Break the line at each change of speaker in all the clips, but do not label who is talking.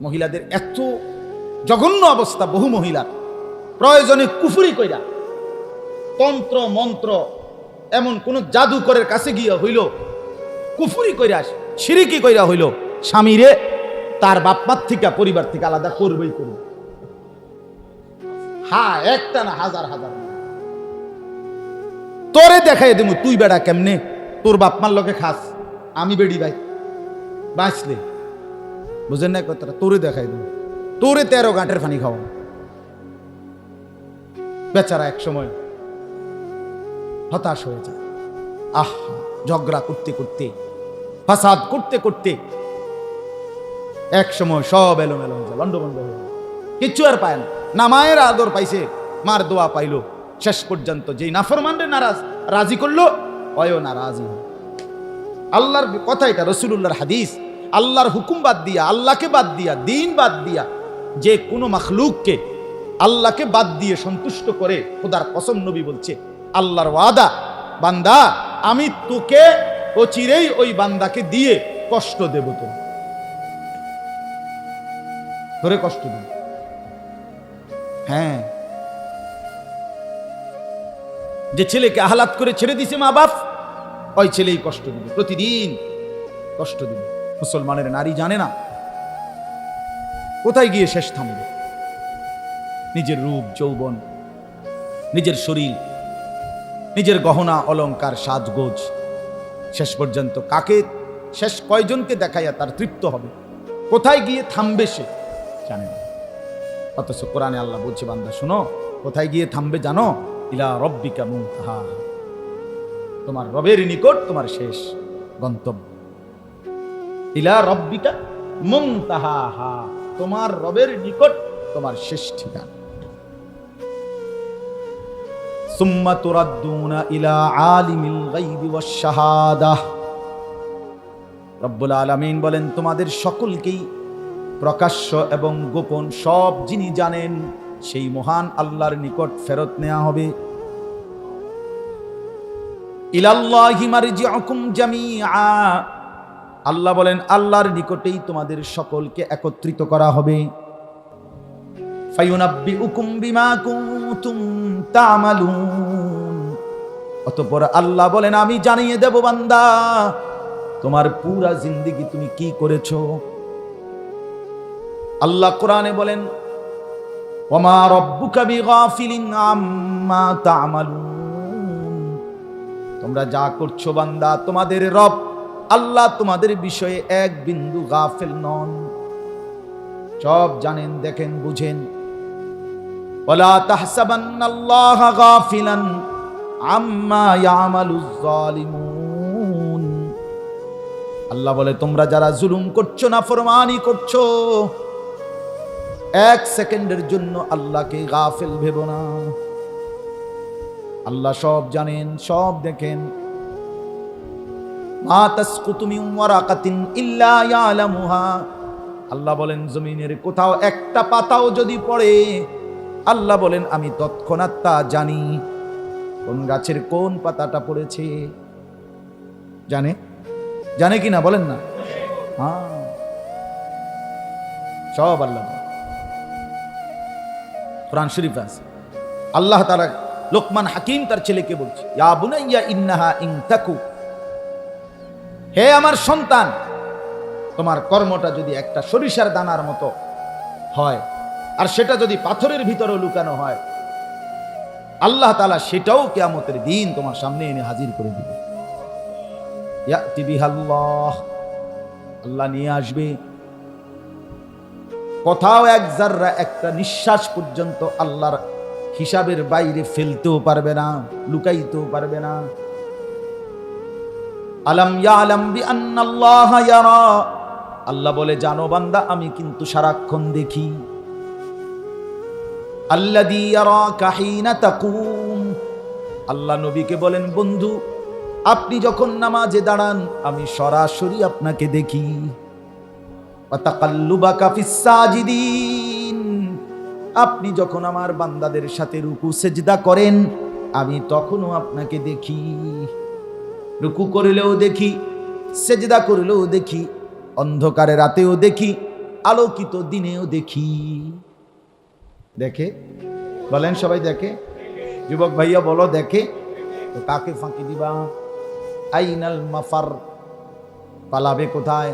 মহিলাদের এত জঘন্য অবস্থা, বহু মহিলার প্রয়োজনে কুফুরি কইরা, তন্ত্র, মন্ত্র, এমন কোন জাদুকরের কাছে গিয়া হইল, কুফুরি কইরা, সিরিকি কইরা হইল, স্বামীরে তার বাপমার থেকে, পরিবার থেকে আলাদা করবেই করবে। হা, একটা না হাজার হাজার তোরে দেখাই দেবো তুই বেড়া কেমনে? তোর বাপমার লোকে খাস, আমি বেড়ি ভাই, বাঁচলে। বুঝেন না কথাটা তোরে দেখাই দেবো। তোরে তেরো গাঁটের ফানি খাওয়া বেচারা এক সময় হতাশ হয়ে যায়। আহ, ঝগড়া করতে করতে, ফাসাদ করতে করতে এক সময় সব এলোমেলো হয়ে যায় লন্ডভন্ড হয়ে কিচ্ছু আর পায় না। মায়ের আদর পাইছে, মার দোয়া পাইলো। শেষ পর্যন্ত যেই নাফরমানরে নারাজ, রাজি করল, অয়ও নারাজি। আল্লাহর কথা এটা রসুল্লাহর হাদিস। আল্লাহর হুকুম বাদ দিয়া, আল্লাহকে বাদ দিয়া, দিন বাদ দিয়া, যে কোনো মখলুককে আল্লাহকে বাদ দিয়ে সন্তুষ্ট করে খোদার কসম নবী বলছে, আল্লাহর ওয়াদা, বান্দা, আমি তোকে ও চিরেই ওই বান্দাকে দিয়ে কষ্ট দেব তো। ধরে কষ্ট দেব। হ্যাঁ। যে ছেলেকে আহ্লাদ করে ছেড়ে দিছে মা বাপ ওই ছেলেই কষ্ট দিবে, প্রতিদিন কষ্ট দিবে। মুসলমানের নারী জানে না। কোথায় গিয়ে শেষ থামবে? নিজের রূপ, যৌবন, নিজের শরীর, নিজের গহনা, অলংকার, সাজগোজ, শেষ পর্যন্ত কাকে, শেষ কয়জনকে দেখাইয়া তার তৃপ্ত হবে? কোথায় গিয়ে থামবে সে? জানে না। অথচ কোরআনে আল্লাহ বলছে, বান্দা, শোনো, কোথায় গিয়ে থামবে জানো? ইলা রব্বিকা মুনতাহা। তোমার রবের নিকট তোমার শেষ গন্তব্য। ইলা রব্বিকা মুনতাহা তোমার রবের নিকট তোমার শেষ ঠিকানা। সুম্মা তুরাদ্দুনা ইলা আলিমিল গায়বি ওয়াশ শাহাদাহ রব্বুল আলামিন বলেন, তোমাদের সকলকেই প্রকাশ্য এবং গোপন সব যিনি জানেন, সেই মহান আল্লাহর নিকট ফেরত নেওয়া হবে। ইলাল্লাহি মারজিউকুম জামিআ। আল্লাহ বলেন, আল্লাহর নিকটেই তোমাদের সকলকে একত্রিত করা হবে। অতঃপর আল্লাহ বলেন, আমি জানিয়ে দেব বান্দা, তোমার পুরা জিন্দেগি তুমি কি করেছ? আল্লাহ কোরআনে বলেন আম্মা তোমরা যা করছ বান্দা, তোমাদের রব আল্লাহ তোমাদের বিষয়ে এক বিন্দু গাফেল নন। সব জানেন, দেখেন, বুঝেন। ওলা তাহসাবান্নাল্লাহ গাফিলান আম্মা ইয়ামালুজ আল্লাহ বলে, তোমরা যারা জুলুম করছ না ফরমানি করছ, এক সেকেন্ডের জন্য আল্লাহকে গাফেল ভেবো না। আল্লাহ সব জানেন, সব দেখেন। মা তাসকুতু মিন ওয়ারাকাতিন ইল্লা ইয়ালামুহা। আল্লাহ বলেন, জমিনের কোথাও একটা পাতাও যদি পড়ে, আল্লাহ বলেন, আমি তৎক্ষণাৎ তা জানি। কোন গাছের কোন পাতাটা পড়েছে? জানে? জানে কি না? বলেন না। হ্যাঁ। সব আল্লাহ। কোরআন শরীফ আছে। আল্লাহ তারা লোকমান হাকিম তার ছেলেকে বলছে, ইয়া বুনাইয়া ইন্নাহা ইন তাকু হে আমার সন্তান, তোমার কর্মটা যদি একটা সরিষার দানার মতো হয়, আর সেটা যদি পাথরের ভিতরে লুকানো হয়, আল্লাহ তালা সেটাও কেয়ামতের দিন তোমার সামনে এনে হাজির করে দিবে। ইয়াতি আল্লাহ নিয়ে আসবে। কোথাও এক জাররা একটা নিঃশ্বাস পর্যন্ত আল্লাহর হিসাবের বাইরে ফেলতেও পারবে না, লুকাইতেও পারবে না। আলম ইয়ালাম বি আন্নাল্লাহ ইয়ারা। আল্লাহ বলে, জানো বান্দা, আমি কিন্তু সারাক্ষণ দেখি। আল্লাযী ইয়ারাকা হিনা তাকুম। আল্লাহ নবীকে বলেন, বন্ধু, আপনি যখন নামাজে দাঁড়ান, আমি সরাসরি আপনাকে দেখি। আপনি যখন আমার বান্দাদের সাথে রুকু, সেজদা করেন, আমি তখনও আপনাকে দেখি। রুকু করিলেও দেখি, সেজদা করিলেও দেখি, অন্ধকারে রাতেও দেখি, আলোকিত দিনেও দেখি। দেখে? বলেন সবাই দেখে। যুবক ভাইয়া বলো দেখে। তো কাকে ফাঁকি দিবা? আইনাল মাফার পালাবে কোথায়?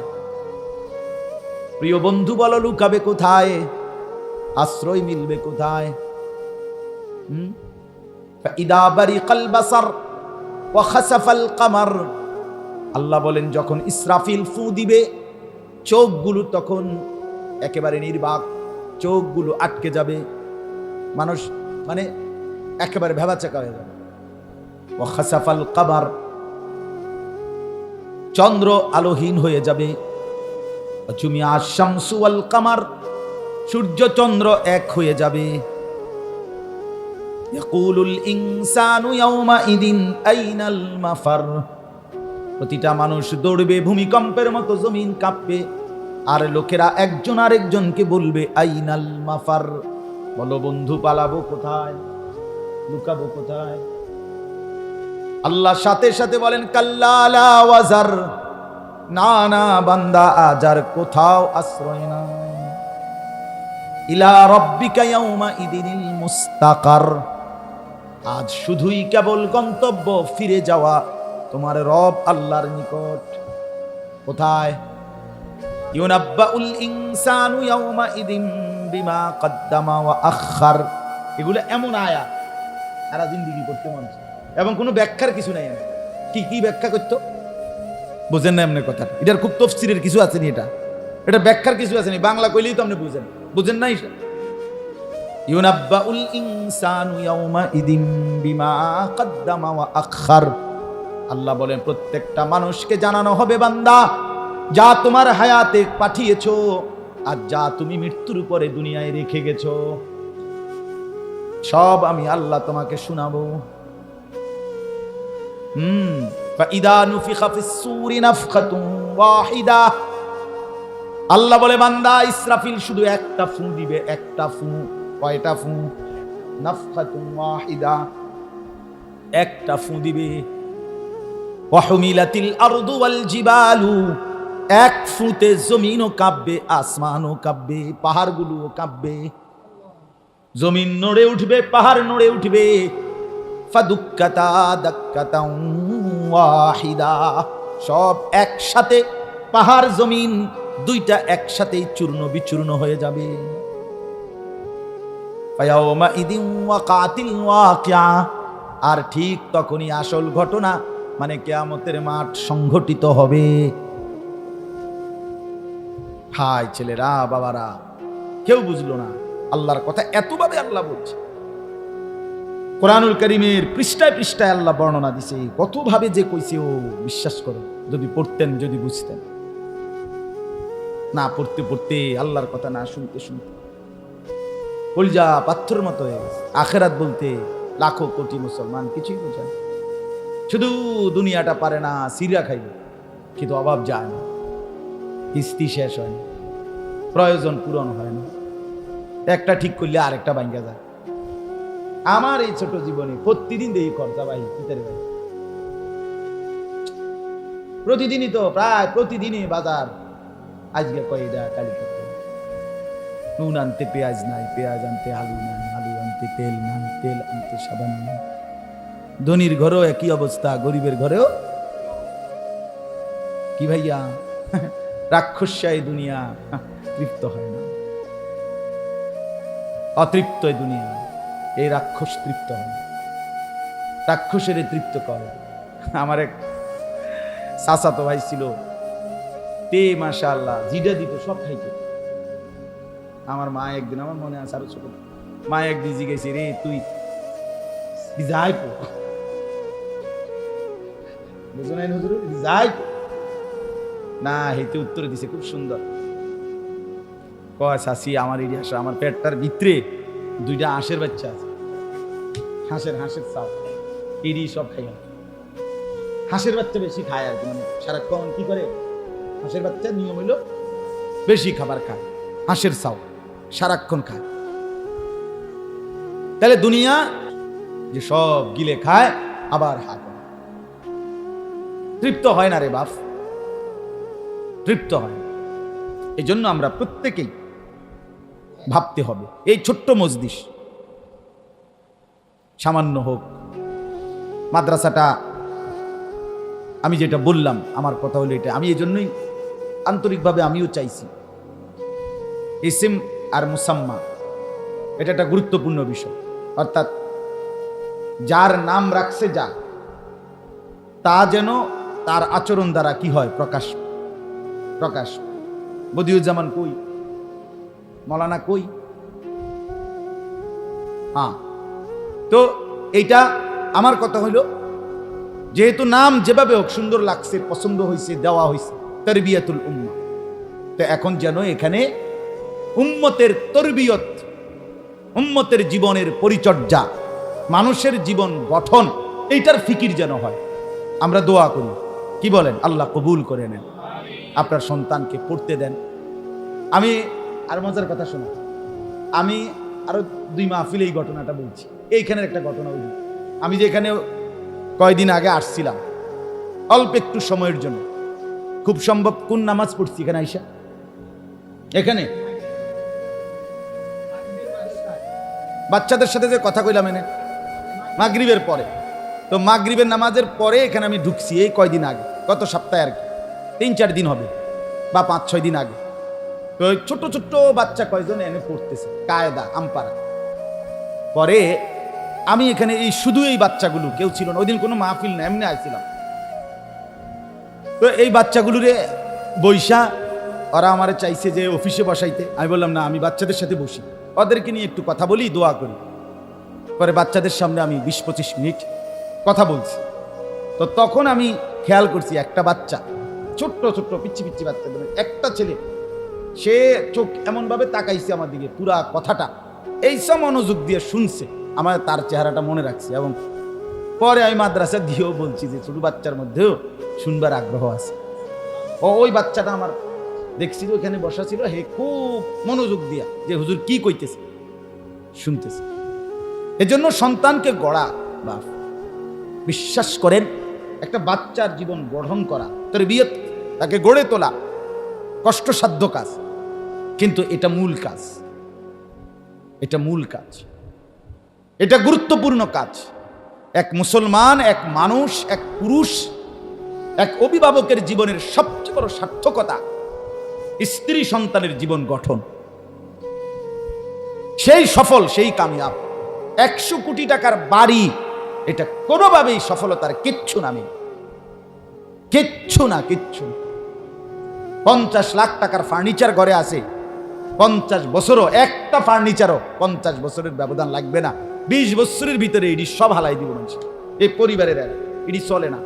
প্রিয় বন্ধু বলো, লুকাবে কোথায়? আশ্রয় মিলবে কোথায়? ইদা বারিকাল বাসার কামার। আল্লাহ বলেন, যখন ইসরাফিল ফু দিবে, চোখগুলো তখন একেবারে নির্বাক, চোখগুলো আটকে যাবে। মানুষ মানে একেবারে ভেবাচাকা হয়ে যাবে। ও খাসাফাল কামার, চন্দ্র আলোহীন হয়ে যাবে। চুমিয়া শামসু আল কামার, সূর্য চন্দ্র এক হয়ে যাবে। ইয়াকুলুল ইনসানু ইয়াউমাইদিন আইনাল মাফার প্রতিটা মানুষ দৌড়বে, ভূমিকম্পের মতো জমিন কাঁপবে, আর লোকেরা একজন আরেকজনকে বলবে আইনাল মাফার? বলো, বন্ধু, পালাবো কোথায়? লুকাবো কোথায়? আল্লাহ সাথে সাথে বলেন, কাল্লা ওয়াজার। না না, বান্দা, আজার কোথাও আশ্রয় নাই। ইলা রব্বিকা ইয়াউমা ইদিনিল মুস্তাকার। আজ শুধুই কেবল গন্তব্য ফিরে যাওয়া তোমার রব আল্লাহর নিকট। কোথায়? ইউনাব্বাউল ইনসানু ইয়াউমা ইদিন বিমা কদ্দামা ওয়া আখার এগুলো এমন আয়া সারা জিন্দিগি করতে মন চায়। এবং কোনো ব্যাখ্যার কিছু নাই। কি কি ব্যাখ্যা করতো? বুঝেন না এমনি কথা। এটার খুব তফসিরের কিছু আছে নি এটা। এটা ব্যাখ্যার কিছু আছে নি? বাংলা কইলেই তো আপনি বুঝেন। বুঝেন না ইউনাব্বাউল ইনসানু ইয়াউমা ইদিন বিমা কদ্দামা ওয়া আখার আল্লাহ বলেন প্রত্যেকটা মানুষকে জানানো হবে বান্দা যা তোমার হায়াতে পাঠিয়েছো আর যা তুমি মৃত্যুর উপরে দুনিয়ায় রেখে গেছো সব আমি আল্লাহ তোমাকে শোনাবো হুম فإذا نفخ في الصور نفخة واحدة আল্লাহ বলে বান্দা ইসরাফিল শুধু একটা ফু দিবে একটা ফু কয়টা ফু নাফখাতুন ওয়াহিদা। একটা ফুঁ দিবে। ওয়াহুমিলাতিল আরদু ওয়াল জিবালু। এক ফুতে জমিনও কাঁপবে, আসমানও কাঁপবে, পাহাড়গুলোও কাঁপবে। জমিন নড়ে উঠবে, পাহাড় নড়ে উঠবে। ফাদুক্কাতা দাক্কাতা ওয়াহিদা। সব একসাথে, পাহাড় জমিন দুইটা একসাথেই চূর্ণ বিচূর্ণ হয়ে যাবে। আর ঠিক তখনই আসল ঘটনা মানে কেয়ামতের মাঠ সংঘটিত হবে। হাই ছেলেরা, বাবারা, কেউ বুঝলো না, আল্লাহর কথা এতভাবে আল্লাহ বলছে। কোরআনুল করিমের পৃষ্ঠায় পৃষ্ঠায় আল্লাহ বর্ণনা দিছে, কতভাবে যে কইছে ও, বিশ্বাস করো, যদি পড়তেন, যদি বুঝতেন। না পড়তে পড়তে আল্লাহর কথা না শুনতে শুনতে কলজা পাথর মতো হয়ে গেছে। আখেরাত বলতে লাখো কোটি মুসলমান, কিছুই বোঝে না। শুধু দুনিয়াটা পারে না, সিরিয়া খাইবে। কিন্তু অভাব যায় না। কিস্তি শেষ হয় না। প্রয়োজন পূরণ হয় না। একটা ঠিক করলে আরেকটা ভাঙ্গা যায়। আমার এই ছোট জীবনে প্রতিদিন দেখি খরচা ভাই পিতারে ভাই? প্রতিদিনই তো, প্রায় প্রতিদিনই বাজার। আজকে কয়টা কালিকা নুন আনতে পেঁয়াজ নাই, পেঁয়াজ আনতে আলু নাই, আলু আনতে তেল নাই, তেল আনতে সাবান নাই। ধনির ঘরেও একই অবস্থা, গরিবের ঘরেও। কি ভাইয়া? রাক্ষসায় দুনিয়া, তৃপ্ত হয় না। অতৃপ্ত দুনিয়া, এই রাক্ষস তৃপ্ত হয়। রাক্ষসের তৃপ্ত করে। আমার এক চাচাতো ভাই ছিল, তে মাশা আল্লাহ জিডা দিত, সব খাইতো। আমার মা একদিন আমার মনে আছে আরও ছোট। মা একদিন জিজ্ঞেস, রে, তুই যাই যাই না হেতে উত্তর দিছে, খুব সুন্দর। কয় শাসি আমার ইতিহাস আমার পেটটার ভিতরে দুইটা হাঁসের বাচ্চা আছে। হাঁসের হাঁসের চাও এরই সব খাই হাঁসের বাচ্চা বেশি খায় আর কি মানে সারাক্ষণ কি করে? হাঁসের বাচ্চা নিয়ম হইল বেশি খাবার খায়, হাঁসের চাও সারাক্ষণ খায়। তাহলে দুনিয়া যে সব গিলে খায়, আবার হাত তৃপ্ত হয় না রে বাপ। তৃপ্ত হয়। এই জন্য আমরা প্রত্যেকেই ভাবতে হবে, এই ছোট্ট মজদিস সামান্য হোক, মাদ্রাসাটা, আমি যেটা বললাম, আমার কথা হলো এটা। আমি এই জন্যই আন্তরিকভাবে আমিও চাইছি। ইসিম আর মুসাম্মা। এটা একটা গুরুত্বপূর্ণ বিষয়। অর্থাৎ যার নাম রাখছে যা, তা যেন তার আচরণ দ্বারা কি হয়? প্রকাশ প্রকাশ বদিউজ্জামান কই? মৌলানা কই? হ্যাঁ। তো এইটা আমার কথা হইল, যেহেতু নাম যেভাবে হোক সুন্দর লাগছে, পছন্দ হয়েছে দেওয়া হয়েছে তরবিয়াতুল উম্মা। তো এখন যেন এখানে উম্মতের তরবিয়ত, উম্মতের জীবনের পরিচর্যা, মানুষের জীবন গঠন, এইটার ফিকির যেন হয়। আমরা দোয়া করি। কি বলেন? আল্লাহ কবুল করে নেন। আপনার সন্তানকে পড়তে দেন। আমি আর মজার কথা শোনা। আমি আরও দুই মাহফিল এই ঘটনাটা বলছি। এইখানের একটা ঘটনা বলি আমি যে এখানে কয়দিন আগে আসছিলাম, অল্প একটু সময়ের জন্য। খুব সম্ভব কোন নামাজ পড়ছি এখানে আইসা? এখানে বাচ্চাদের সাথে যে কথা কইলাম এনে, মাগরিবের পরে। তো মাগরিবের নামাজের পরে এখানে আমি ঢুকছি, এই কয়দিন আগে, গত সপ্তাহে আর কি। তিন চার দিন হবে, বা পাঁচ ছয় দিন আগে। তো ওই ছোট্ট ছোট্ট বাচ্চা কয়জন এনে পড়তেছে, কায়দা আমপারা পরে আমি এখানে এই শুধু এই বাচ্চাগুলো, কেউ ছিল না ওই দিন কোনো মাহফিল না, এমনি আইছিলাম। তো এই বাচ্চাগুলোরে বৈশা ওরা আমার চাইছে যে অফিসে বসাইতে। আমি বললাম, না, আমি বাচ্চাদের সাথে বসি। ওদেরকে নিয়ে একটু কথা বলি, দোয়া করি। পরে বাচ্চাদের সামনে আমি বিশ পঁচিশ মিনিট কথা বলছি। তো তখন আমি খেয়াল করছি, একটা বাচ্চা, ছোট্ট ছোট্ট, পিচ্ছি পিচ্ছি বাচ্চা মানে একটা ছেলে, সে চোখ এমনভাবে তাকাইছে আমার দিকে, পুরা কথাটা। এই সব মনোযোগ দিয়ে শুনছে, আমার তার চেহারাটা মনে রাখছে এবং পরে আমি মাদ্রাসা দিয়েও বলছি যে, ছোট বাচ্চার মধ্যেও শুনবার আগ্রহ আছে। ও ওই বাচ্চাটা আমার দেখছিল ওখানে বসা ছিল, হে খুব মনোযোগ দিয়া যে হুজুর কি কইতেছে, শুনতেছে। এজন্য সন্তানকে গড়া বা বিশ্বাস করেন, একটা বাচ্চার জীবন গঠন করা তার বিয়ে তাকে গড়ে তোলা, কষ্টসাধ্য কাজ। কিন্তু এটা মূল কাজ। এটা মূল কাজ। এটা গুরুত্বপূর্ণ কাজ। এক মুসলমান, এক মানুষ, এক পুরুষ, এক অভিভাবকের জীবনের সবচেয়ে বড় সার্থকতা স্ত্রী সন্তানের জীবন গঠন। সেই সফল, সেই কামিয়াব। একশো কোটি টাকার বাড়ি, এটা কোনোভাবেই সফলতার কিচ্ছু নামে কিচ্ছু না কিচ্ছু না। পঞ্চাশ লাখ টাকার ফার্নিচার ঘরে আছে। পঞ্চাশ বছরও, একটা ফার্নিচারও পঞ্চাশ বছরের ব্যবধান লাগবে না। বিশ বছরের ভিতরে এটি সব হালাই দিব মানুষ এই পরিবারের এটি চলে না।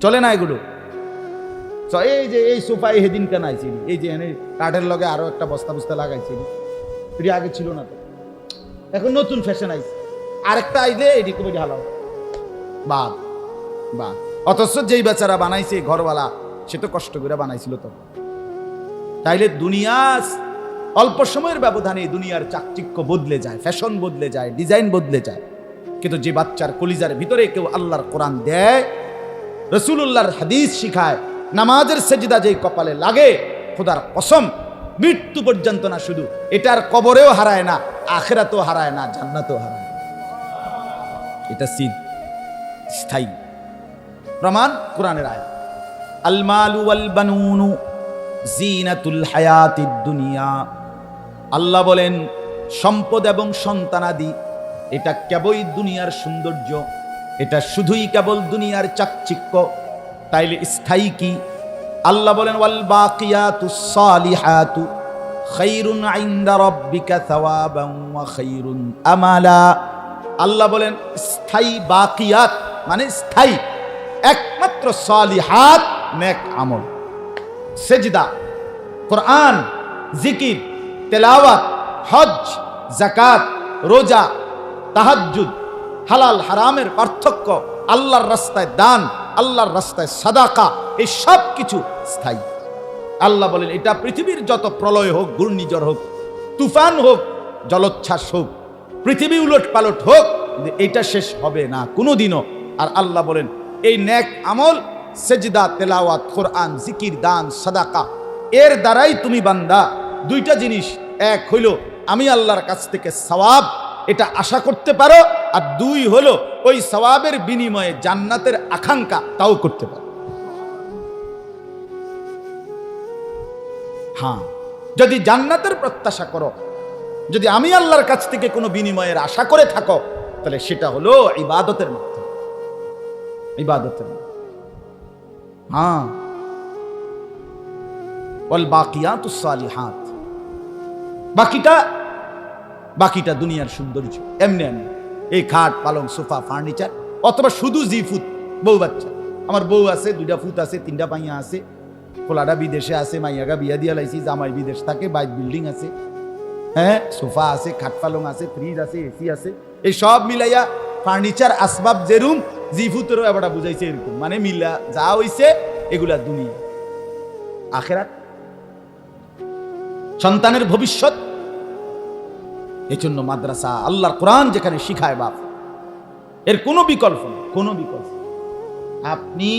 চলে না এগুলো। এই যে এই সোফা এই হেদিন কেন আইছি এই যে এনে কাঠের লগে আরও একটা বস্তা বস্তা লাগাইছি এটি আগে ছিল না তো। এখন নতুন ফ্যাশন আইছে। আরেকটা আইলে এটি খুবই ঢালাও। বাদ বাদ। অথচ যেই বেচারা বানাইছে ঘরওয়ালা, সে তো কষ্ট করে বানাইছিল তো। তাইলে দুনিয়া অল্প সময়ের ব্যবধানে দুনিয়ার চাকচিক্য বদলে যায় ফ্যাশন বদলে যায় ডিজাইন বদলে যায়। কিন্তু যে বাচ্চার কলিজার ভিতরে কেউ আল্লাহর কোরআন দেয় রসুল্লাহর হাদিস শিখায় নামাজের সেজিদা যেই কপালে লাগে, খোদার কসম, মৃত্যু পর্যন্ত না শুধু, এটার কবরেও হারায় না, আখেরাতেও হারায় না, জান্নাতেও হারায় না। এটা সিন, স্থায়ী। প্রমাণ কোরআনের আয় আলমালু আল বানুনু জিনাতুল হায়াতিদ দুনিয়া। আল্লাহ বলেন, সম্পদ এবং সন্তানাদি এটা কেবলই দুনিয়ার সৌন্দর্য, এটা শুধুই কেবল দুনিয়ার চাকচিক্য তাইলে স্থায়ী কি? আল্লাহ বলেন, ওয়াল বাকিয়াতুস সালিহাতু খাইরুন ইনদা রাব্বিকা থাওয়াবান ওয়া খাইরুন আমালা। আল্লাহ বলেন, স্থায়ী বাকিয়াত মানে স্থায়ী, একমাত্র সালিহাত নেক আমল। সেজদা, কোরআন, জিকির, তেলাওয়াত হজ জাকাত রোজা, তাহাজ্জুদ, হালাল হারামের পার্থক্য আল্লাহর রাস্তায় দান। আল্লাহর রাস্তায় সাদাকা, এই সব কিছু স্থায়ী। আল্লাহ বলেন, এটা পৃথিবীর যত প্রলয় হোক, ঘূর্ণিঝড় হোক, তুফান হোক, জলোচ্ছ্বাস হোক, পৃথিবী উলট পালট হোক এটা শেষ হবে না, কোনোদিনও। আর আল্লাহ বলেন, এই ন্যাক আমল, সেজদা, তেলাওয়াত, কোরআন, জিকির, দান, সাদাকা, এর দ্বারাই তুমি বান্দা। দুইটা জিনিস, এক হইল, আমি আল্লাহর কাছ থেকে সওয়াব এটা আশা করতে পারো, আর দুই হলো ওই সওয়াবের বিনিময়ে জান্নাতের আকাঙ্ক্ষা তাও করতে পারো। হ্যাঁ যদি জান্নাতের প্রত্যাশা করো, যদি আমি আল্লাহর কাছ থেকে কোনো বিনিময়ের আশা করে থাকো, তাহলে সেটা হলো ইবাদতের মাধ্যমে। ইবাদতের। হ্যাঁ। সালিহাত। বাকিটা বাকিটা দুনিয়ার সৌন্দর্য এমনি এমনি। এই খাট, পালং, সোফা, ফার্নিচার, অথবা শুধু জি ফুট বউ বাচ্চা। আমার বউ আছে, দুইটা ফুট আছে, তিনটা পাইয়া আছে। পোলাটা বিদেশে আছে, মাইয়াগা বিয়া দিয়া লাইছি, জামাই বিদেশ থাকে, বাইক বিল্ডিং আছে। হ্যাঁ সোফা আছে, খাট, পালং আছে, ফ্রিজ আছে, এসি আছে। এই সব মিলাইয়া ফার্নিচার আসবাব যেরুম, জি ফুটেরও এবার বুঝাইছে এরকম। মানে মিলা, যা হইছে, এগুলা দুনিয়া। আখেরাত। সন্তানের ভবিষ্যৎ এই জন্য মাদ্রাসা আল্লাহর কোরআন যেখানে শিখায় বাপ। এর কোনো বিকল্প নেই, কোনো বিকল্প আপনি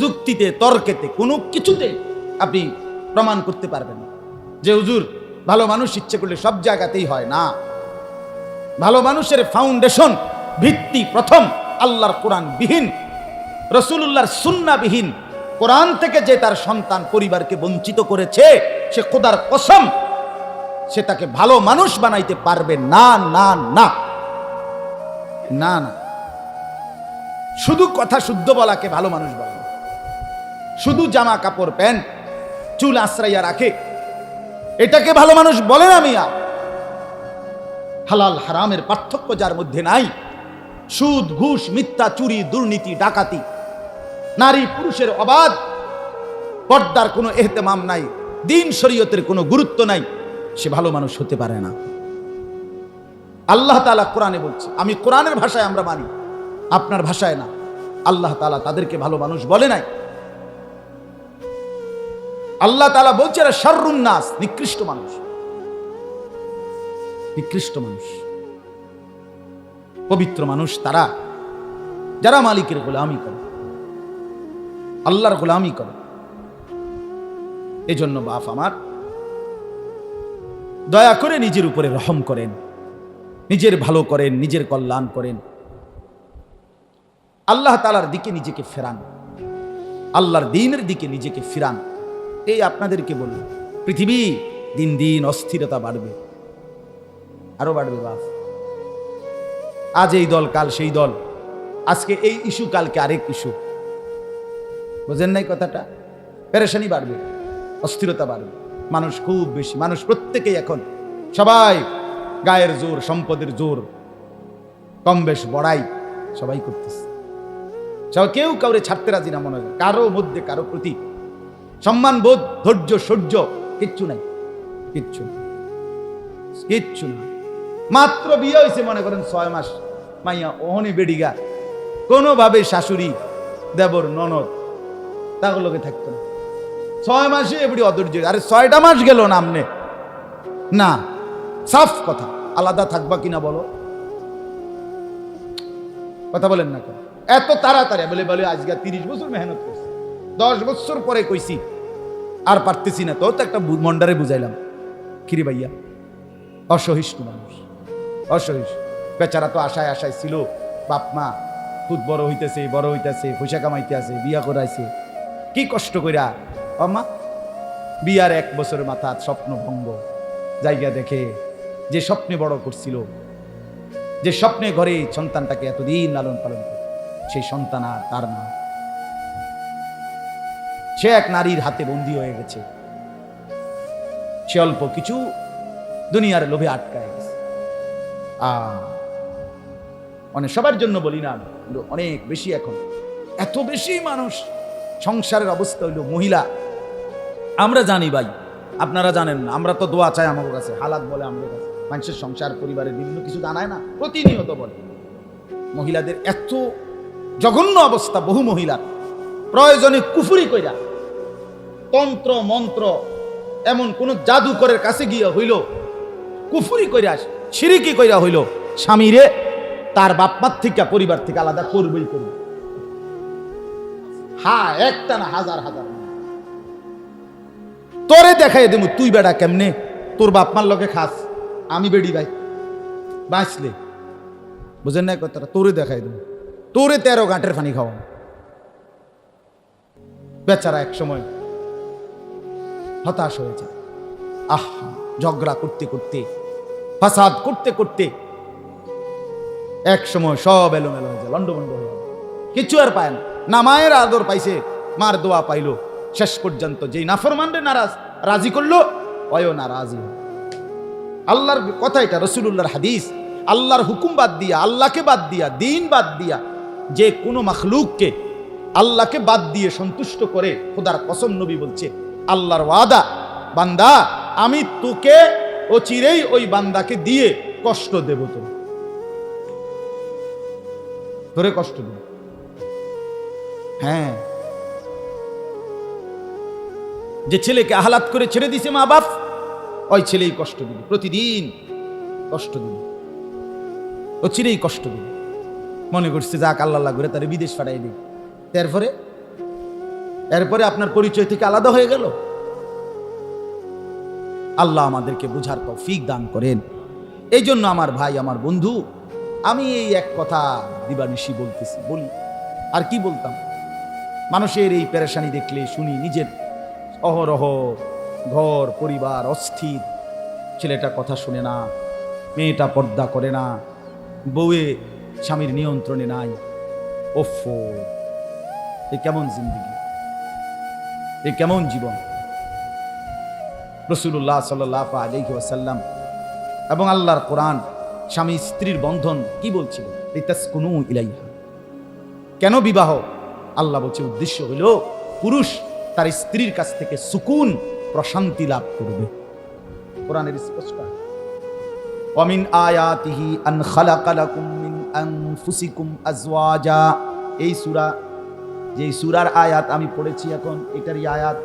যুক্তিতে, তর্কেতে, কোনো কিছুতে আপনি প্রমাণ করতে পারবেন যে হুজুর, ভালো মানুষ ইচ্ছে করলে সব জায়গাতেই হয় না। ভালো মানুষের ফাউন্ডেশন ভিত্তি প্রথম আল্লাহর কোরআন বিহীন রসুল্লাহর সুন্না বিহীন কোরআন থেকে যে তার সন্তান পরিবারকে বঞ্চিত করেছে, সে খোদার কসম সে তাকে ভালো মানুষ বানাইতে পারবে না না না। না না। শুধু কথা শুদ্ধ বলাকে ভালো মানুষ বলে। শুধু জামা কাপড়, প্যান্ট, চুল আশ্রাইয়া রাখে। এটাকে ভালো মানুষ বলে না মিয়া। হালাল হারামের পার্থক্য যার মধ্যে নাই। সুদ, ঘুষ, মিথ্যা, চুরি, দুর্নীতি, ডাকাতি। নারী পুরুষের অবাধ। পর্দার কোনো এহতেমাম নাই। দিন শরীয়তের কোনো গুরুত্ব নাই। সে ভালো মানুষ হতে পারে না। আল্লাহ তালা কোরআনে বলছে, আমি কোরআনের ভাষায় আমরা মানি, আপনার ভাষায় না। আল্লাহ তালা তাদেরকে ভালো মানুষ বলে নাই। আল্লাহ তালা বলছে, এরা শাররুন্নাস নিকৃষ্ট মানুষ। নিকৃষ্ট মানুষ। পবিত্র মানুষ তারা, যারা মালিকের গোলামি করে। আল্লাহর গোলামি করে। এজন্য বাপ আমার দয়া করে নিজের উপরে রহম করেন। নিজের ভালো করেন, নিজের কল্যাণ করেন। আল্লাহ তালার দিকে নিজেকে ফেরান। আল্লাহর দিনের দিকে নিজেকে ফিরান। এই আপনাদেরকে বলুন পৃথিবী দিন দিন অস্থিরতা বাড়বে। আরও বাড়বে বাপ। আজ এই দল, কাল সেই দল। আজকে এই ইস্যু, কালকে আরেক ইস্যু। বোঝেন নাই কথাটা? পেরেশানি বাড়বে, অস্থিরতা বাড়বে। মানুষ খুব বেশি, মানুষ প্রত্যেকেই এখন সবাই গায়ের জোর, সম্পদের জোর, কম বেশ বড়াই সবাই করতেছে সব কেউ কাউরে ছাড়তে রাজি না মনে হয়, কারও মধ্যে কারও প্রতি সম্মান, বোধ, ধৈর্য, সহ্য কিচ্ছু নাই, কিচ্ছু। কিচ্ছু না মাত্র বিয়ে হয়েছে মনে করেন ছয় মাস, মাইয়া ওহনি বেডিগা, কোনোভাবে শাশুড়ি, দেবর, ননদ তাগুলোকে থাকতো না ছয় মাসে এবারে অধৈর্য আরে ছয়টা মাস গেল না আমনে? না, সাফ কথা। আলাদা থাকবা কিনা বলো? কথা বলেন না এত তাড়াতাড়ি বলে বলে, আজকে তিরিশ বছর মেহনত করছি। দশ বছর পরে কইছি, আর পারতেছি না। তো তো একটা মন্ডারে বুঝাইলাম। কিরে ভাইয়া? অসহিষ্ণু মানুষ। অসহিষ্ণু। বেচারা তো আশায় আশায় ছিল। বাপ মা খুব বড় হইতেছে বড় হইতেছে, পয়সা কামাইতে আছে, বিয়া করাইছে। কি কষ্ট কইরা অমা, বিয়ার এক বছরের মাথা স্বপ্ন ভঙ্গ। জায়গা দেখে যে স্বপ্নে বড় করছিল, যে স্বপ্নে ঘরে সন্তানটাকে এতদিন লালন পালন করে, সেই সন্তান আর তার না। সে এক নারীর হাতে বন্দী হয়ে গেছে। সে অল্প কিছু দুনিয়ার লোভে আটকায় গেছে। আ মানে সবার জন্য বলি না অনেক বেশি এখন। এত বেশি মানুষ, সংসারের অবস্থা হইল মহিলা। আমরা জানি ভাই, আপনারা জানেন না, আমরা তো দোয়া চাই আমার কাছে, হালাত বলে আমাদের কাছে। মানুষের সংসার, পরিবারের বিভিন্ন কিছু জানায় না, প্রতিনিয়ত বলে। মহিলাদের এত জঘন্য অবস্থা, বহু মহিলার প্রয়োজনে কুফুরি কইরা, তন্ত্র, মন্ত্র, এমন কোন জাদুকরের কাছে গিয়ে হইল, কুফুরি কইরা সিরিকি কইরা হইল, স্বামীরে তার বাপমার থেকে, পরিবার থেকে আলাদা করবেই করবে। হ্যাঁ একটা না হাজার হাজার। তোরে দেখাই দেবো তুই বেড়া কেমনে? তোর বাপ মার লগে খাস। আমি বেড়ি ভাই। বাঁচলে। বুঝেন না কথাটা? তোরে দেখাই দেবো তোরে তেরো গাঁটের পানি খাওয়া বেচারা এক সময় হতাশ হয়ে যায়। আহা, ঝগড়া করতে করতে, ফাসাদ করতে করতে এক সময় সব এলোমেলো হয়ে যায় লন্ডভন্ড হয়ে যায়। কিছু আর পায় না মায়ের আদর পাইছে, মার দোয়া পাইলো। শেষ পর্যন্ত যেই নাফরমানরে নারাজ, রাজি করল, অয়ও নারাজি আল্লাহর কথা এটা রসুল্লাহর হাদিস। আল্লাহর হুকুম বাদ দিয়া, আল্লাহকে বাদ দিয়া, দিন বাদ দিয়া যে কোনো মখলুককে আল্লাহকে বাদ দিয়ে সন্তুষ্ট করে খোদার কসম নবী বলছে, আল্লাহর ওয়াদা, বান্দা, আমি তোকে ও চিরেই ওই বান্দাকে দিয়ে কষ্ট দেব তো ধরে কষ্ট দেব। হ্যাঁ। যে ছেলেকে আহ্লাদ করে ছেড়ে দিছে মা বাপ, ওই ছেলেই কষ্ট দিবে, প্রতিদিন কষ্ট দিবে। ও চিরেই কষ্ট দিবে। মনে করছে, যাক আল্লাহ করে তারে বিদেশ পাঠাই দিই তারপরে এরপরে আপনার পরিচয় থেকে আলাদা হয়ে গেল। আল্লাহ আমাদেরকে বুঝার তৌফিক দান করেন। এই জন্য আমার ভাই, আমার বন্ধু, আমি এই এক কথা দিবানিশি বলতেছি, বলি। আর কি বলতাম? মানুষের এই পেরেশানি দেখলে শুনি নিজের অহরহ ঘর, পরিবার, অস্থির। ছেলেটা কথা শুনে না, মেয়েটা পর্দা করে না, বউয়ে স্বামীর নিয়ন্ত্রণে নাই। ওফো, এ কেমন জিন্দগি? এ কেমন জীবন? রসুল্লাহ সাল্লাহ আলহি ওয়াসাল্লাম এবং আল্লাহর কোরআন, স্বামী স্ত্রীর বন্ধন কি বলছিল? ইলাইহা। কেন বিবাহ? আল্লাহ বলছে, উদ্দেশ্য হইল পুরুষ তার স্ত্রীর কাছ থেকে সুকুন প্রশান্তি লাভ করবে। কোরআনের স্পষ্ট অমিন আয়াতিহি আন খালাকালাকুম মিন আনফুসিকুম আজওয়াজা। এই সূরা যে সূরার আয়াত আমি পড়েছি এখন, এটারই আয়াত।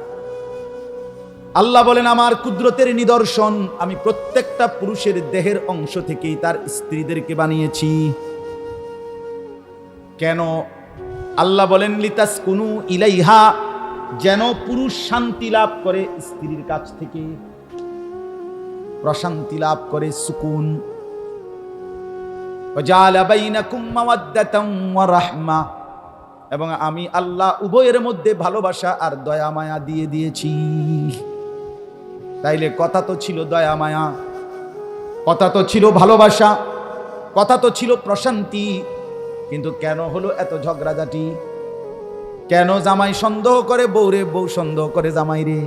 আল্লাহ বলেন, আমার কুদরতের নিদর্শন, আমি প্রত্যেকটা পুরুষের দেহের অংশ থেকেই তার স্ত্রীদেরকে বানিয়েছি। কেন? আল্লাহ বলেন লিতাস কুনু ইলাইহা যেন পুরুষ শান্তি লাভ করে, স্ত্রীর কাছ থেকে প্রশান্তি লাভ করে, সুকুন। এবং আমি আল্লাহ উভয়ের মধ্যে ভালোবাসা আর দয়া মায়া দিয়ে দিয়েছি। তাইলে কথা তো ছিল দয়া মায়া, কথা তো ছিল ভালোবাসা, কথা তো ছিল প্রশান্তি। কিন্তু কেন হলো এত ঝগড়াঝাটি? কেন জামাই সন্দেহ করে বৌরে বউ সন্দেহ করে জামাই রে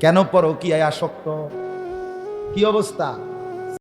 কেন পরকিয়ায় আসক্ত? কি অবস্থা?